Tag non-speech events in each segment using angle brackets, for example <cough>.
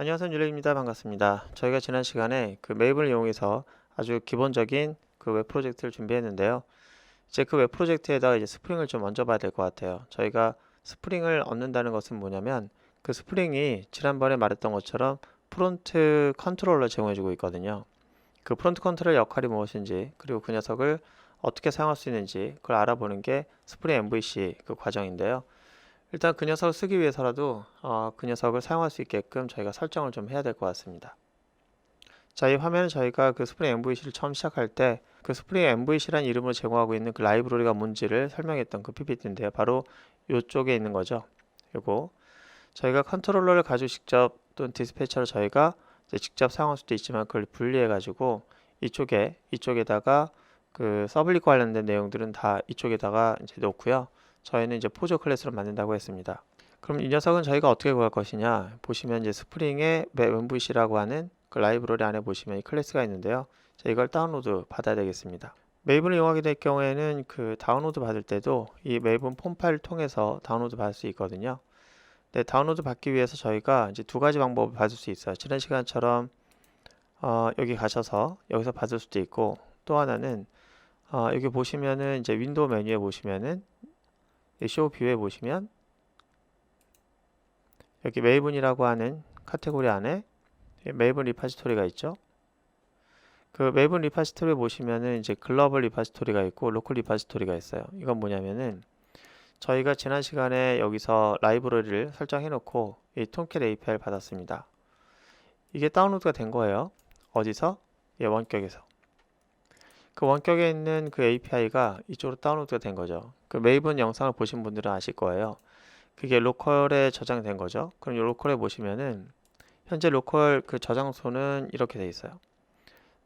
안녕하세요 유레입니다. 반갑습니다. 저희가 지난 시간에 그 메이블을 이용해서 아주 기본적인 그 웹 프로젝트를 준비했는데요. 이제 그 웹 프로젝트에다가 이제 스프링을 좀 얹어 봐야 될 것 같아요. 저희가 스프링을 얻는다는 것은 뭐냐면 그 스프링이 지난번에 말했던 것처럼 프론트 컨트롤러 제공해 주고 있거든요. 그 프론트 컨트롤 역할이 무엇인지 그리고 그 녀석을 어떻게 사용할 수 있는지 그걸 알아보는 게 스프링 MVC 그 과정인데요 일단 그 녀석을 쓰기 위해서라도 어, 그 녀석을 사용할 수 있게끔 저희가 설정을 좀 해야 될 것 같습니다. 자, 이 화면은 저희가 그 스프링 MVC를 처음 시작할 때 그 스프링 MVC라는 이름으로 제공하고 있는 그 라이브러리가 뭔지를 설명했던 그 PPT인데요. 바로 이쪽에 있는 거죠. 그리고 저희가 컨트롤러를 가지고 직접 또는 디스패처를 저희가 직접 사용할 수도 있지만 그걸 분리해 가지고 이쪽에 이쪽에다가 그 서블릿 관련된 내용들은 다 이쪽에다가 이제 놓고요. 저희는 이제 포저 클래스로 만든다고 했습니다. 그럼 이 녀석은 저희가 어떻게 구할 것이냐 보시면 이제 스프링의 MVC라고 하는 그 라이브러리 안에 보시면 이 클래스가 있는데요. 자, 이걸 다운로드 받아야 되겠습니다. 메이븐을 이용하게 될 경우에는 그 다운로드 받을 때도 이 메이븐 폼 파일을 통해서 다운로드 받을 수 있거든요. 네, 다운로드 받기 위해서 저희가 이제 두 가지 방법을 받을 수 있어요. 지난 시간처럼 어, 여기 가셔서 여기서 받을 수도 있고 또 하나는 어, 여기 보시면은 이제 윈도우 메뉴에 보시면은 쇼 뷰에 보시면 여기 메이븐이라고 하는 카테고리 안에 메이븐 리파지토리가 있죠. 그 메이븐 리파지토리 보시면은 이제 글로벌 리파지토리가 있고 로컬 리파지토리가 있어요. 이건 뭐냐면은 저희가 지난 시간에 여기서 라이브러리를 설정해 놓고 이 톰캣 API를 받았습니다. 이게 다운로드가 된 거예요. 어디서? 예, 원격에서. 그 원격에 있는 그 API가 이쪽으로 다운로드가 된 거죠. 그 메이븐 영상을 보신 분들은 아실 거예요. 그게 로컬에 저장된 거죠. 그럼 이 로컬에 보시면은 현재 로컬 그 저장소는 이렇게 돼 있어요.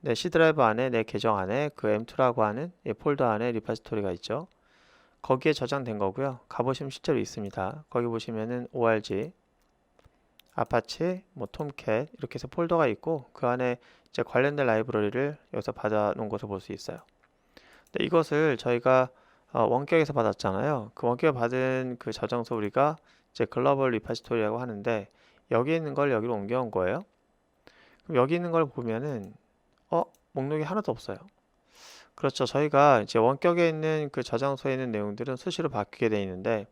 내 C 드라이브 안에 내 계정 안에 그 M2라고 하는 이 폴더 안에 리파지토리가 있죠. 거기에 저장된 거고요. 가보시면 실제로 있습니다. 거기 보시면은 org, 아파치, 뭐 톰캣 이렇게 해서 폴더가 있고 그 안에 이제 관련된 라이브러리를 여기서 받아 놓은 것을 볼 수 있어요. 근데 이것을 저희가 어, 원격에서 받았잖아요. 그 원격에 받은 그 저장소 우리가 이제 글로벌 리파지토리라고 하는데 여기 있는 걸 여기로 옮겨온 거예요. 그럼 여기 있는 걸 보면은 어 목록이 하나도 없어요. 그렇죠. 저희가 이제 원격에 있는 그 저장소에 있는 내용들은 수시로 바뀌게 돼 있는데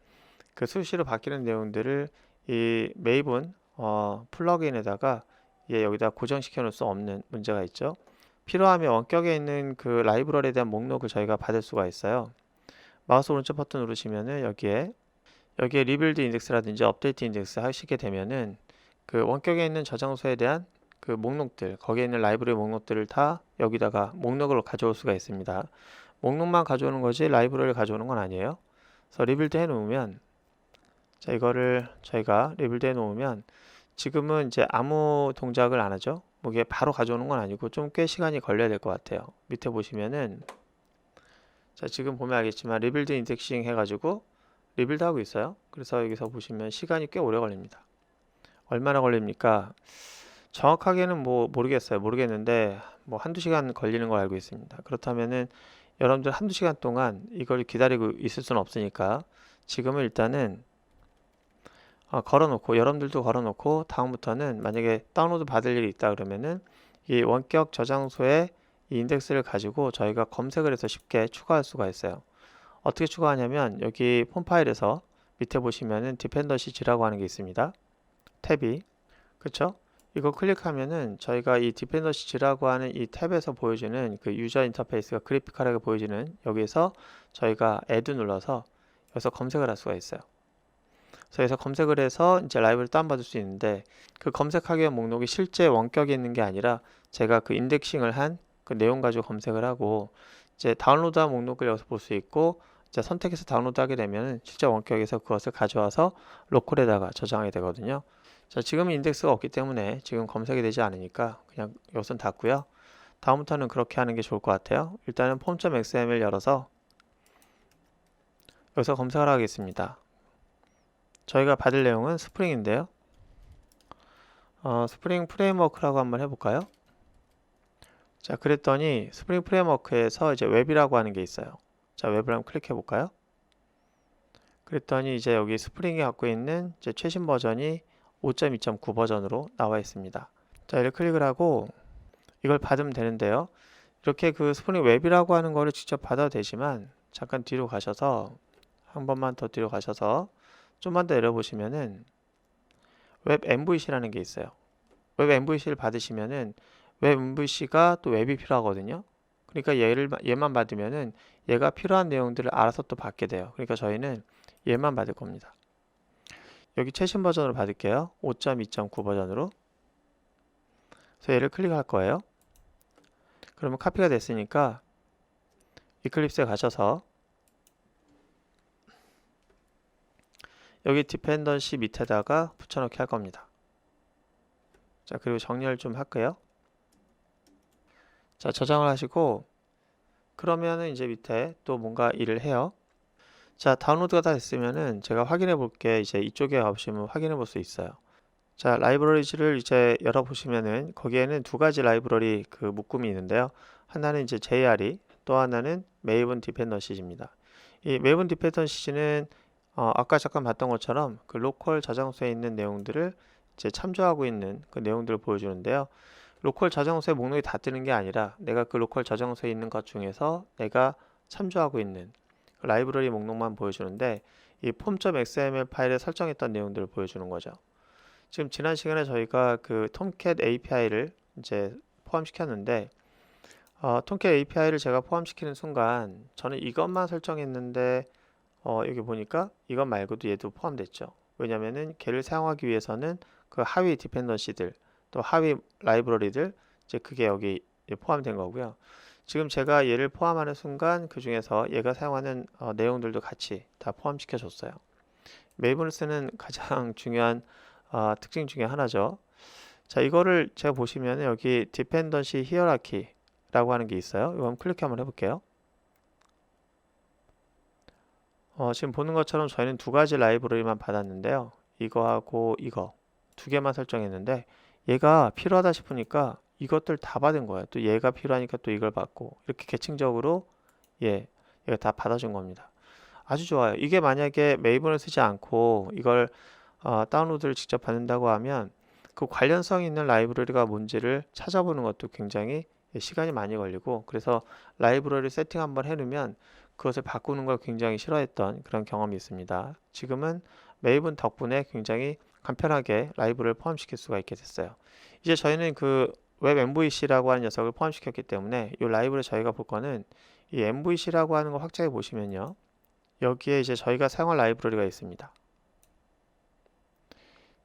그 수시로 바뀌는 내용들을 이 메이븐 어, 플러그인에다가 예, 여기다 고정시켜 놓을 수 없는 문제가 있죠. 필요하면 원격에 있는 그 라이브러리에 대한 목록을 저희가 받을 수가 있어요. 마우스 오른쪽 버튼 누르시면은 여기에 여기에 리빌드 인덱스라든지 업데이트 인덱스 하시게 되면은 그 원격에 있는 저장소에 대한 그 목록들 거기에 있는 라이브러리 목록들을 다 여기다가 목록을 가져올 수가 있습니다. 목록만 가져오는 거지 라이브러리를 가져오는 건 아니에요. 그래서 리빌드 해 놓으면 자 이거를 저희가 리빌드 해 놓으면 지금은 이제 아무 동작을 안 하죠. 뭐 이게 바로 가져오는 건 아니고 좀 꽤 시간이 걸려야 될 것 같아요. 밑에 보시면은 자 지금 보면 알겠지만 리빌드 인덱싱 해가지고 리빌드 하고 있어요. 그래서 여기서 보시면 시간이 꽤 오래 걸립니다. 얼마나 걸립니까? 정확하게는 뭐 모르겠어요. 모르겠는데 뭐 한두 시간 걸리는 걸 알고 있습니다. 그렇다면은 여러분들 한두 시간 동안 이걸 기다리고 있을 수는 없으니까 지금은 일단은 어, 걸어놓고 여러분들도 걸어놓고 다음부터는 만약에 다운로드 받을 일이 있다 그러면은 이 원격 저장소에 이 인덱스를 가지고 저희가 검색을 해서 쉽게 추가할 수가 있어요. 어떻게 추가하냐면 여기 폼 파일에서 밑에 보시면은 디펜더시즈라고 하는 게 있습니다. 탭이 그쵸? 이거 클릭하면은 저희가 이 디펜더시즈라고 하는 이 탭에서 보여지는 그 유저 인터페이스가 그래픽하게 보여지는 여기에서 저희가 add 눌러서 여기서 검색을 할 수가 있어요. 그래서 여기서 검색을 해서 이제 라이브를 다운받을 수 있는데 그 검색하기 위한 목록이 실제 원격에 있는 게 아니라 제가 그 인덱싱을 한 그 내용 가지고 검색을 하고 이제 다운로드한 목록을 여기서 볼 수 있고 이제 선택해서 다운로드하게 되면 실제 원격에서 그것을 가져와서 로컬에다가 저장하게 되거든요. 자, 지금은 인덱스가 없기 때문에 지금 검색이 되지 않으니까 그냥 이것은 닫고요. 다음부터는 그렇게 하는 게 좋을 것 같아요. 일단은 폼.xml 열어서 여기서 검색을 하겠습니다. 저희가 받을 내용은 스프링인데요. 어, 스프링 프레임워크라고 한번 해볼까요? 자, 그랬더니 스프링 프레임워크에서 이제 웹이라고 하는 게 있어요. 자, 웹을 한번 클릭해 볼까요? 그랬더니 이제 여기 스프링이 갖고 있는 이제 최신 버전이 5.2.9 버전으로 나와 있습니다. 자, 이를 클릭을 하고 이걸 받으면 되는데요. 이렇게 그 스프링 웹이라고 하는 거를 직접 받아도 되지만 잠깐 뒤로 가셔서 한 번만 더 뒤로 가셔서 좀만 더 내려보시면은 웹 MVC라는 게 있어요. 웹 MVC를 받으시면은 웹 MVC가 또 웹이 필요하거든요. 그러니까 얘를 얘만 받으면은 얘가 필요한 내용들을 알아서 또 받게 돼요. 그러니까 저희는 얘만 받을 겁니다. 여기 최신 버전으로 받을게요. 5.2.9 버전으로. 그래서 얘를 클릭할 거예요. 그러면 카피가 됐으니까 이클립스에 가셔서 여기 디펜던시 밑에다가 붙여넣기 할 겁니다. 자, 그리고 정리를 좀 할게요. 자, 저장을 하시고 그러면은 이제 밑에 또 뭔가 일을 해요. 자, 다운로드가 다 됐으면은 제가 확인해 볼 게 이제 이쪽에 가보시면 확인해 볼 수 있어요. 자, 라이브러리즈를 이제 열어보시면은 거기에는 두 가지 라이브러리 그 묶음이 있는데요. 하나는 이제 JRE, 또 하나는 Maven Dependency입니다. 이 Maven Dependency는 어, 아까 잠깐 봤던 것처럼 그 로컬 저장소에 있는 내용들을 이제 참조하고 있는 그 내용들을 보여주는데요. 로컬 저장소에 목록이 다 뜨는 게 아니라 내가 그 로컬 저장소에 있는 것 중에서 내가 참조하고 있는 그 라이브러리 목록만 보여주는데 이 폼.xml 파일에 설정했던 내용들을 보여주는 거죠. 지금 지난 시간에 저희가 그 톰캣 API를 이제 포함시켰는데 어, 톰캣 API를 제가 포함시키는 순간 저는 이것만 설정했는데 어, 여기 보니까 이것 말고도 얘도 포함됐죠. 왜냐면은 걔를 사용하기 위해서는 그 하위 디펜던시들 또 하위 라이브러리들 이제 그게 여기 포함된 거고요. 지금 제가 얘를 포함하는 순간 그 중에서 얘가 사용하는 어, 내용들도 같이 다 포함시켜 줬어요. 메이븐을 쓰는 <laughs> 가장 중요한 어, 특징 중에 하나죠. 자, 이거를 제가 보시면 여기 디펜던시 히어라키라고 하는 게 있어요. 이거 한번 클릭 한번 해볼게요. 어, 지금 보는 것처럼 저희는 두 가지 라이브러리만 받았는데요. 이거하고 이거 두 개만 설정했는데 얘가 필요하다 싶으니까 이것들 다 받은 거예요. 또 얘가 필요하니까 또 이걸 받고 이렇게 계층적으로 예, 얘가 다 받아준 겁니다. 아주 좋아요. 이게 만약에 메이븐을 쓰지 않고 이걸 어, 다운로드를 직접 받는다고 하면 그 관련성 있는 라이브러리가 뭔지를 찾아보는 것도 굉장히 시간이 많이 걸리고 그래서 라이브러리 세팅 한번 해놓으면 그것을 바꾸는 걸 굉장히 싫어했던 그런 경험이 있습니다. 지금은 메이븐 덕분에 굉장히 간편하게 라이브를 포함시킬 수가 있게 됐어요. 이제 저희는 그 웹 MVC라고 하는 녀석을 포함시켰기 때문에 이 라이브를 저희가 볼 거는 이 MVC라고 하는 거 확장해 보시면요. 여기에 이제 저희가 사용할 라이브러리가 있습니다.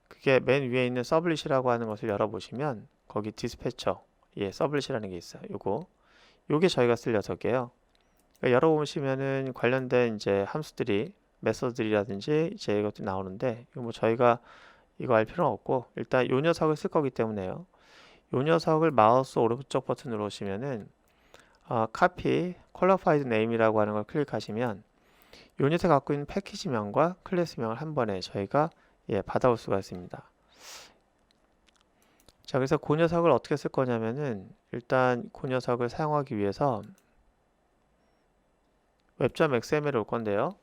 그게 맨 위에 있는 서블릿이라고 하는 것을 열어보시면 거기 디스패처 예 서블릿이라는 게 있어요. 요거 요게 저희가 쓸 녀석이에요. 그러니까 열어보시면은 관련된 이제 함수들이 메서드들이라든지 이제 이것도 나오는데 뭐 저희가 이거 알 필요는 없고 일단 요 녀석을 쓸 거기 때문에요. 요 녀석을 마우스 오른쪽 버튼 누르시면은 어, copy qualified name이라고 하는 걸 클릭하시면 요 녀석 갖고 있는 패키지명과 클래스명을 한 번에 저희가 예, 받아올 수가 있습니다. 자, 그래서 그 녀석을 어떻게 쓸 거냐면은 일단 그 녀석을 사용하기 위해서 웹.xml에 올 건데요.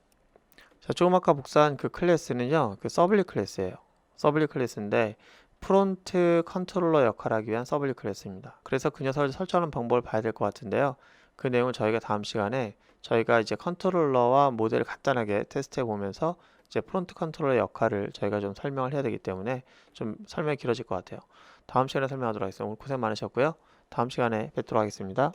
자, 조금 아까 복사한 그 클래스는요, 그 서블릿 클래스예요. 서블릿 클래스인데 프론트 컨트롤러 역할을 하기 위한 서블릿 클래스입니다. 그래서 그 녀석을 설정하는 방법을 봐야 될 것 같은데요. 그 내용을 저희가 다음 시간에 저희가 이제 컨트롤러와 모델을 간단하게 테스트해 보면서 이제 프론트 컨트롤러 역할을 저희가 좀 설명을 해야 되기 때문에 좀 설명이 길어질 것 같아요. 다음 시간에 설명하도록 하겠습니다. 오늘 고생 많으셨고요. 다음 시간에 뵙도록 하겠습니다.